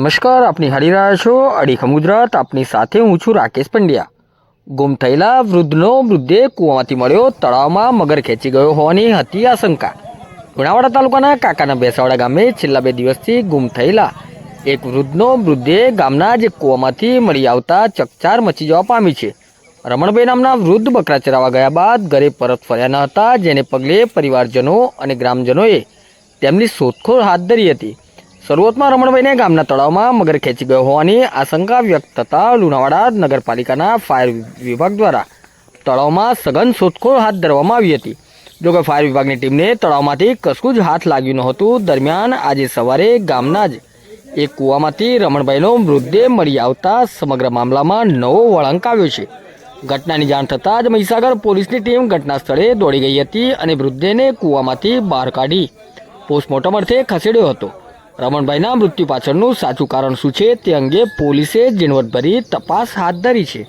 નમસ્કાર, આપની હારી રહ્યા છો અડીખમ ગુજરાત આપની સાથે હું છું રાકેશ પંડ્યા. ગુમ થયેલા વૃદ્ધનો મૃતદેહ કૂવામાંથી મળ્યો. તળાવમાં મગર ખેંચી ગયો હોવાની હતી આશંકા. લુણાવાડા તાલુકાના કાકાના બેસાવાડા ગામે છેલ્લા બે દિવસથી ગુમ થયેલા એક વૃદ્ધનો મૃતદેહ ગામના જ કૂવામાંથી મળી આવતા ચકચાર મચી જવા પામી છે. રમણભાઈ નામના વૃદ્ધ બકરા ચરાવા ગયા બાદ ઘરે પરત ફર્યા ન હતા, જેને પગલે પરિવારજનો અને ગ્રામજનોએ તેમની શોધખોળ હાથ ધરી હતી. શરૂઆતમાં રમણભાઈને ગામના તળાવમાં મગર ખેંચી ગયો હોવાની આશંકા વ્યક્ત થતાં લુણાવાડા નગરપાલિકાના ફાયર વિભાગ દ્વારા તળાવમાં સઘન શોધખોળ હાથ ધરવામાં આવી હતી. જોકે ફાયર વિભાગની ટીમને તળાવમાંથી કશું જ હાથ લાગ્યું નહોતું. દરમિયાન આજે સવારે ગામના જ એક કૂવામાંથી રમણભાઈનો મૃતદેહ મળી આવતા સમગ્ર મામલામાં નવો વળાંક આવ્યો છે. ઘટનાની જાણ થતાં જ મહીસાગર પોલીસની ટીમ ઘટના સ્થળે દોડી ગઈ હતી અને મૃતદેહને કૂવામાંથી બહાર કાઢી પોસ્ટમોર્ટમ અર્થે ખસેડ્યો હતો. રમણભાઈના મૃત્યુ પાછળનું સાચું કારણ શું છે તે અંગે પોલીસે ઝીણવટભરી તપાસ હાથ ધરી છે.